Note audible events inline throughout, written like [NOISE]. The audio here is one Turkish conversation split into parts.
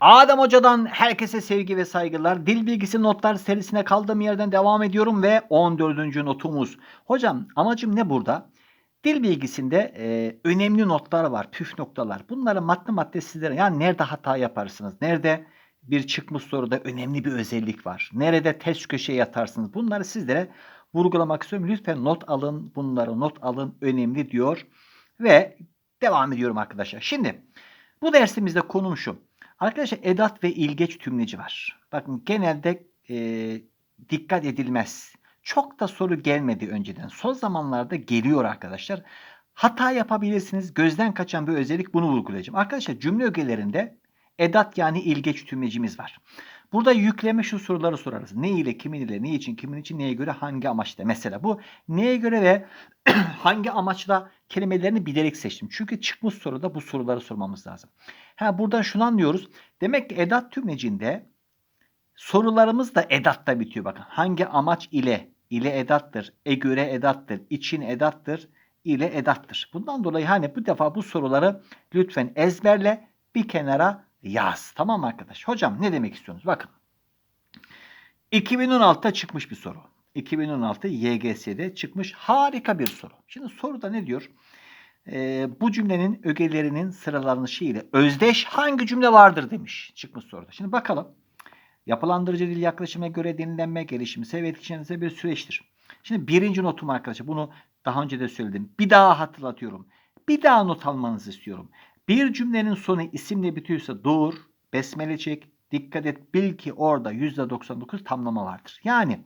Adem Hoca'dan herkese sevgi ve saygılar. Dil bilgisi notlar serisine kaldığım yerden devam ediyorum ve 14. notumuz. Hocam amacım ne burada? Dil bilgisinde e, önemli notlar var, püf noktalar. Bunları madde madde sizlere, yani nerede hata yaparsınız, nerede bir çıkmış soruda önemli bir özellik var, nerede test köşeye yatarsınız. Bunları sizlere vurgulamak istiyorum. Lütfen not alın, bunları not alın, önemli diyor. Ve devam ediyorum arkadaşlar. Şimdi bu dersimizde konum şu. Arkadaşlar edat ve ilgeç tümleci var. Bakın genelde e, dikkat edilmez. Çok da soru gelmedi önceden. Son zamanlarda geliyor arkadaşlar. Hata yapabilirsiniz. Gözden kaçan bir özellik bunu vurgulayacağım. Arkadaşlar cümle ögelerinde edat yani ilgeç tümlecimiz var. Burada yükleme şu soruları sorarız. Ne ile, kimin ile, ne için, kimin için, neye göre, hangi amaçla. Mesela bu neye göre ve [CLEARS THROAT] hangi amaçla kelimelerini bilerek seçtim. Çünkü çıkmış soruda bu soruları sormamız lazım. Ha buradan şunu anlıyoruz. Demek ki edat tümlecinde sorularımız da edatta bitiyor. Bakın hangi amaç ile ile edattır, e göre edattır, için edattır, ile edattır. Bundan dolayı hani bu defa bu soruları lütfen ezberle bir kenara yaz. Tamam mı arkadaş? Hocam ne demek istiyorsunuz? Bakın. 2016'da çıkmış bir soru. 2016 YGS'de çıkmış harika bir soru. Şimdi soruda ne diyor? Ee, bu cümlenin ögelerinin sıralanışı ile özdeş hangi cümle vardır demiş çıkmış soruda. Şimdi bakalım. Yapılandırıcı dil yaklaşıma göre dinlenme, gelişimsel ve etkişensel bir süreçtir. Şimdi birinci notum arkadaşlar bunu daha önce de söyledim. Bir daha hatırlatıyorum. Bir daha not almanızı istiyorum. Bir cümlenin sonu isimle bitiyorsa dur, besmele çek, dikkat et, bil ki orada %99 tamlama vardır. Yani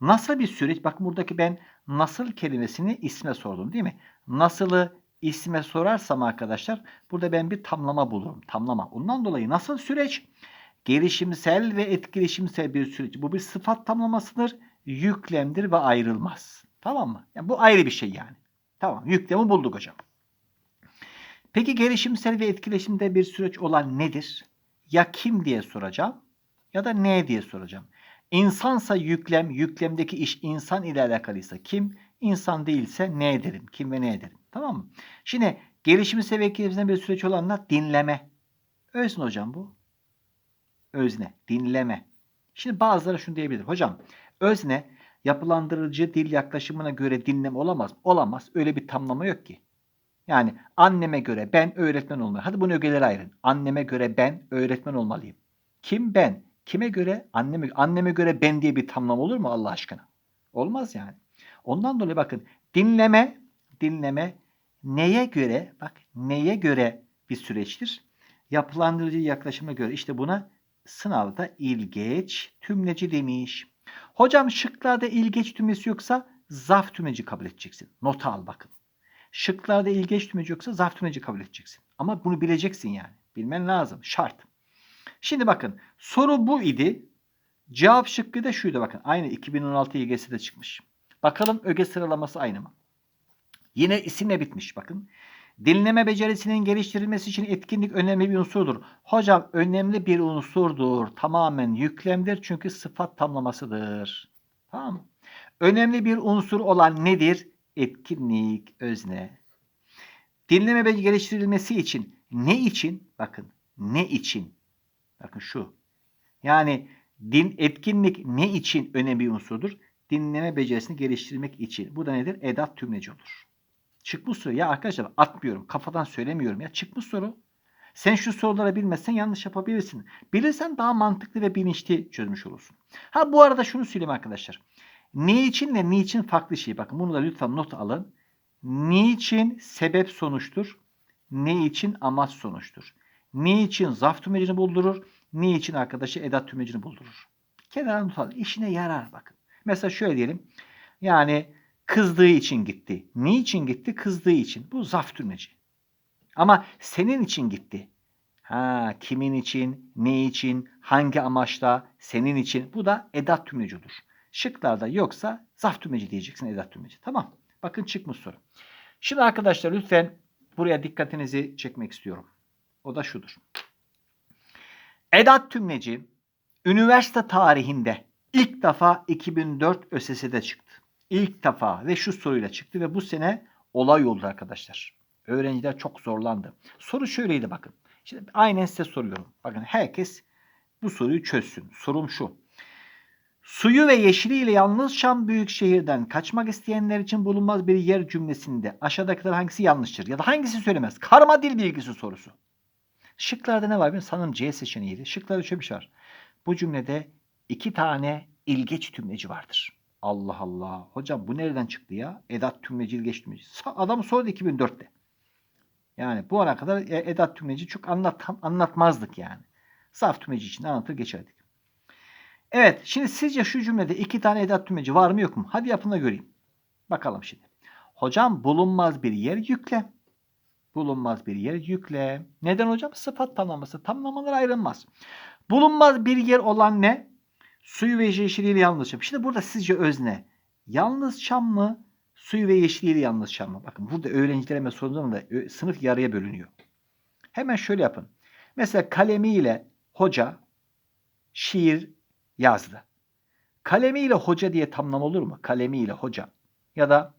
nasıl bir süreç? Bakın buradaki ben nasıl kelimesini isme sordum değil mi? Nasılı isme sorarsam arkadaşlar burada ben bir tamlama bulurum. Tamlama. Ondan dolayı nasıl süreç? Gelişimsel ve etkileşimsel bir süreç. Bu bir sıfat tamlamasıdır. Yüklemdir ve ayrılmaz. Tamam mı? Yani bu ayrı bir şey yani. Tamam. Yüklemi bulduk hocam. Peki gelişimsel ve etkileşimde bir süreç olan nedir? Ya kim diye soracağım ya da ne diye soracağım. İnsansa yüklem, yüklemdeki iş insan ile alakalıysa kim, insan değilse ne ederim, kim ve ne ederim. Tamam mı? Şimdi gelişimsel ve etkileşimde bir süreç olanla dinleme. Özne hocam bu. Özne, dinleme. Şimdi bazıları şunu diyebilir. Hocam özne yapılandırıcı dil yaklaşımına göre dinleme olamaz. Olamaz. Öyle bir tamlama yok ki. Yani anneme göre ben öğretmen olmalıyım. Hadi bunu ögelere ayırın. Anneme göre ben öğretmen olmalıyım. Kim ben? Kime göre? Anneme, anneme göre ben diye bir tamlama olur mu Allah aşkına? Olmaz yani. Ondan dolayı bakın dinleme, dinleme neye göre? Bak neye göre bir süreçtir? Yapılandırıcı yaklaşıma göre işte buna sınavda ilgeç tümleci demiş. Hocam şıklarda ilgeç tümlesi yoksa zaf tümleci kabul edeceksin. Nota al bakın. Şıklarda ilgeç tümleci yoksa zaf tümleci kabul edeceksin. Ama bunu bileceksin yani. Bilmen lazım. Şart. Şimdi bakın soru bu idi. Cevap şıkkı da şuydu bakın. Aynı 2016 YGS'de çıkmış. Bakalım öge sıralaması aynı mı? Yine isimle bitmiş bakın. Dinleme becerisinin geliştirilmesi için etkinlik önemli bir unsurdur. Hocam önemli bir unsurdur. Tamamen yüklemdir çünkü sıfat tamlamasıdır. Tamam? Önemli bir unsur olan nedir? Etkinlik, özne. Dinleme becerisi geliştirilmesi için ne için? Bakın ne için? Bakın şu. Yani din etkinlik ne için önemli bir unsurdur? Dinleme becerisini geliştirmek için. Bu da nedir? Edat tümleci olur. Çıkmış soru. Ya arkadaşlar atmıyorum. Kafadan söylemiyorum ya. Çıkmış soru. Sen şu soruları bilmezsen yanlış yapabilirsin. Bilirsen daha mantıklı ve bilinçli çözmüş olursun. Ha bu arada şunu söyleyeyim arkadaşlar. Ne için ve niçin farklı şey. Bakın bunu da lütfen not alın. Niçin sebep sonuçtur? Ne için amaç sonuçtur? Ne için zaf tümecini buldurur? Ne için arkadaşı edat tümecini buldurur? Kenara not alın. İşine yarar bakın. Mesela şöyle diyelim. Yani kızdığı için gitti. Niçin gitti? Kızdığı için. Bu zaf tümleci. Ama senin için gitti. Ha, kimin için, ne için, hangi amaçla, senin için. Bu da edat tümleci olur. Şıklarda yoksa zaf tümleci diyeceksin edat tümleci. Tamam. Bakın çıkmış soru. Şimdi arkadaşlar lütfen buraya dikkatinizi çekmek istiyorum. O da şudur. Edat tümleci üniversite tarihinde ilk defa 2004 ÖSS'de çıktı. İlk defa ve şu soruyla çıktı ve bu sene olay oldu arkadaşlar. Öğrenciler çok zorlandı. Soru şöyleydi bakın. Şimdi aynen size soruyorum. Bakın herkes bu soruyu çözsün. Sorum şu. Suyu ve yeşiliyle yalnız Şam büyük şehirden kaçmak isteyenler için bulunmaz bir yer cümlesinde aşağıdakiler hangisi yanlıştır? Ya da hangisi söylemez? Karma dil bilgisi sorusu. Şıklarda ne var? Benim sanırım C seçeneğiydi. Şıklarda şöyle bir şey var. Bu cümlede iki tane ilgeç tümleci vardır. Allah Allah. Hocam bu nereden çıktı ya? Edat tümleci, ilgeç tümleci. Adam sordu 2004'te. Yani bu ana kadar e, edat tümleci çok anlat, anlatmazdık yani. Saf tümleci için anlatır geçerdik. Evet, şimdi sizce şu cümlede iki tane edat tümleci var mı yok mu? Hadi yapın da göreyim. Bakalım şimdi. Hocam bulunmaz bir yer yükle. Bulunmaz bir yer yükle. Neden hocam? Sıfat tamlaması. Tamlamalar ayrılmaz. Bulunmaz bir yer olan ne? Suyu ve yeşiliyle yalnız çam. Şimdi burada sizce özne yalnız çam mı? Suyu ve yeşiliyle yalnız çam mı? Bakın burada öğrencilerime sorduğum da ö- sınıf yarıya bölünüyor. Hemen şöyle yapın. Mesela kalemiyle hoca şiir yazdı. Kalemiyle hoca diye tamlam olur mu? Kalemiyle hoca. Ya da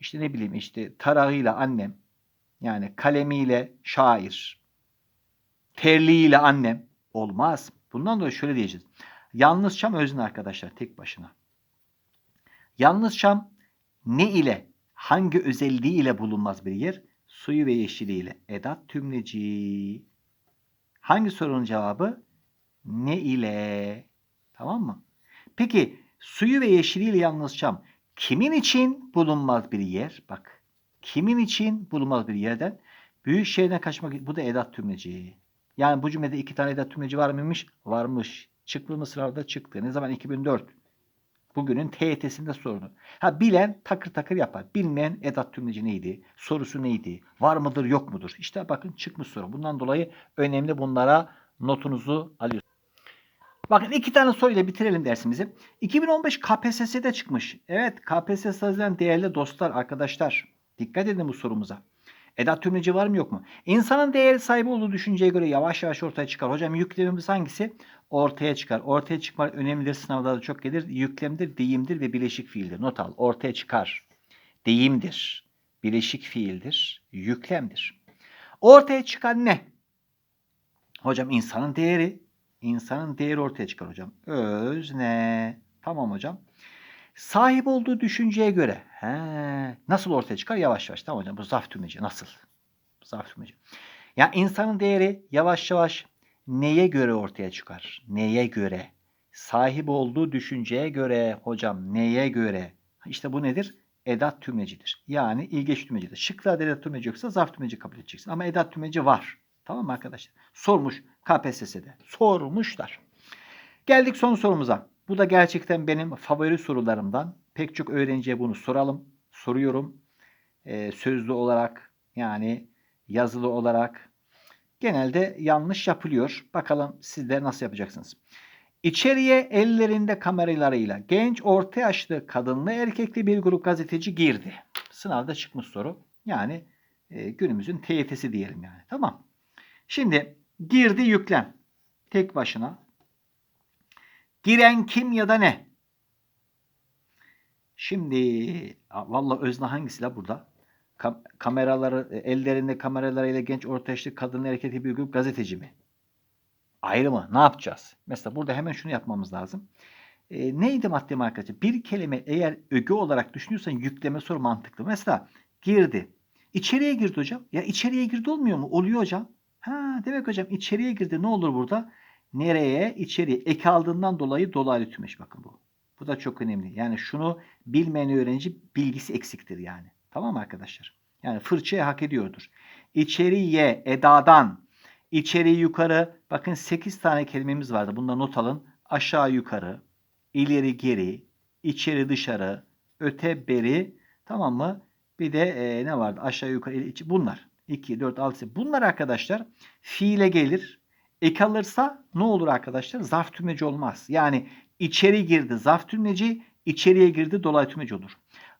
işte ne bileyim işte tarağıyla annem. Yani kalemiyle şair. Terliğiyle annem. Olmaz. Bundan dolayı şöyle diyeceğiz. Yalnız Şam özne arkadaşlar tek başına. Yalnız Şam ne ile hangi özelliği ile bulunmaz bir yer? Suyu ve yeşiliyle. Edat tümleci. Hangi sorunun cevabı? Ne ile? Tamam mı? Peki suyu ve yeşiliyle yalnız Şam kimin için bulunmaz bir yer? Bak. Kimin için bulunmaz bir yerden? Büyük şehirden kaçmak bu da edat tümleci. Yani bu cümlede iki tane edat tümleci var mıymış? Varmış. Çıktı mı sınavda çıktı. Ne zaman? 2004. Bugünün TYT'sinde sorunu. Ha bilen takır takır yapar. Bilmeyen edat tümleci neydi? Sorusu neydi? Var mıdır yok mudur? İşte bakın çıkmış soru. Bundan dolayı önemli bunlara notunuzu alıyorsunuz. Bakın iki tane soruyla bitirelim dersimizi. 2015 KPSS'de çıkmış. Evet KPSS hazırlayan değerli dostlar, arkadaşlar. Dikkat edin bu sorumuza. Edat tümleci var mı yok mu? İnsanın değeri sahibi olduğu düşünceye göre yavaş yavaş ortaya çıkar. Hocam yüklemimiz hangisi? Ortaya çıkar. Ortaya çıkmak önemlidir. Sınavlarda çok gelir. Yüklemdir, deyimdir ve bileşik fiildir. Not al. Ortaya çıkar. Deyimdir. Bileşik fiildir. Yüklemdir. Ortaya çıkan ne? Hocam insanın değeri. İnsanın değeri ortaya çıkar hocam. Özne. Tamam hocam. Sahip olduğu düşünceye göre. He, nasıl ortaya çıkar? Yavaş yavaş. Tamam hocam. Bu zarf tümleci. Nasıl? Zarf tümleci. Ya insanın değeri yavaş yavaş neye göre ortaya çıkar? Neye göre? Sahip olduğu düşünceye göre hocam neye göre? İşte bu nedir? Edat tümlecidir. Yani ilgeç tümlecidir. Şıklarda edat tümleci yoksa zarf tümleci kabul edeceksin. Ama edat tümleci var. Tamam mı arkadaşlar? Sormuş KPSS'de. Sormuşlar. Geldik son sorumuza. Bu da gerçekten benim favori sorularımdan. Pek çok öğrenciye bunu soralım. Soruyorum. Ee, sözlü olarak yani yazılı olarak genelde yanlış yapılıyor. Bakalım sizler nasıl yapacaksınız? İçeriye ellerinde kameralarıyla genç orta yaşlı kadınlı erkekli bir grup gazeteci girdi. Sınavda çıkmış soru. Yani e, günümüzün TYT'si diyelim yani. Tamam. Şimdi girdi yüklem. Tek başına. Giren kim ya da ne? Şimdi valla özne hangisi la burada? Kam- kameraları e, ellerinde kameralarıyla genç orta yaşlı kadın erkekli bir grup gazeteci mi? Ayrı mı? Ne yapacağız? Mesela burada hemen şunu yapmamız lazım. E, neydi maddem arkadaşlar? Bir kelime eğer öge olarak düşünüyorsan yükleme soru mantıklı. Mesela girdi. İçeriye girdi hocam. Ya içeriye girdi olmuyor mu? Oluyor hocam. Ha demek hocam içeriye girdi ne olur burada? Nereye? İçeriye. Ek aldığından dolayı dolaylı tümeş bakın bu. Bu da çok önemli. Yani şunu bilmeyen öğrenci bilgisi eksiktir yani. Tamam mı arkadaşlar? Yani fırçayı hak ediyordur. İçeriye edadan içeri yukarı bakın 8 tane kelimemiz vardı. Bunları not alın. Aşağı yukarı, ileri geri, içeri dışarı, öte beri tamam mı? Bir de e, ne vardı? Aşağı yukarı içi- bunlar. 2, 4, 6. Bunlar arkadaşlar fiile gelir. Ek alırsa ne olur arkadaşlar? Zarf tümleci olmaz. Yani içeri girdi zarf tümleci, içeriye girdi dolaylı tümleci olur.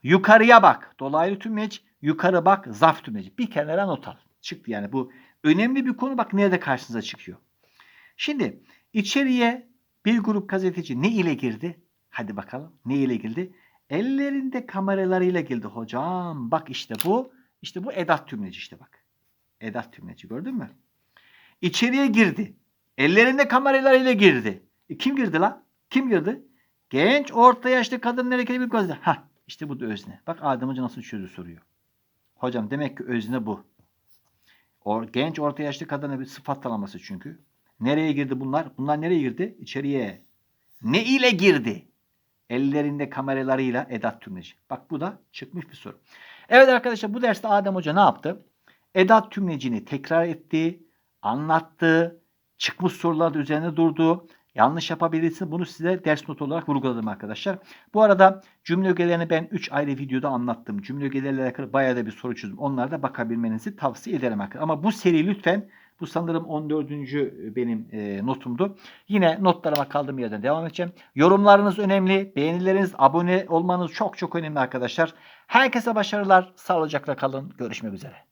Yukarıya bak dolaylı tümleç, yukarı bak zarf tümleci. Bir kenara not al. Çıktı yani bu önemli bir konu bak nerede karşınıza çıkıyor. Şimdi içeriye bir grup gazeteci ne ile girdi? Hadi bakalım ne ile girdi? Ellerinde kameralarıyla girdi hocam. Bak işte bu işte bu edat tümleci işte bak. Edat tümleci gördün mü? İçeriye girdi. Ellerinde kameralarıyla girdi. E, kim girdi lan? Kim girdi? Genç orta yaşlı kadın hareketli bir gözle. Hah işte bu da özne. Bak Adem Hoca nasıl çözü soruyor. Hocam demek ki özne bu. O, genç orta yaşlı kadına bir sıfat çünkü. Nereye girdi bunlar? Bunlar nereye girdi? İçeriye. Ne ile girdi? Ellerinde kameralarıyla edat tümleci. Bak bu da çıkmış bir soru. Evet arkadaşlar bu derste Adem Hoca ne yaptı? Edat tümlecini tekrar etti, anlattı, çıkmış sorularda üzerine durdu. Yanlış yapabilirsin. Bunu size ders notu olarak vurguladım arkadaşlar. Bu arada cümle ögelerini ben 3 ayrı videoda anlattım. Cümle ögeleriyle alakalı bayağı da bir soru çözdüm. Onlara da bakabilmenizi tavsiye ederim arkadaşlar. Ama bu seri lütfen bu sanırım 14. benim e, notumdu. Yine notlarıma kaldığım yerden devam edeceğim. Yorumlarınız önemli. Beğenileriniz, abone olmanız çok çok önemli arkadaşlar. Herkese başarılar. Sağlıcakla kalın. Görüşmek üzere.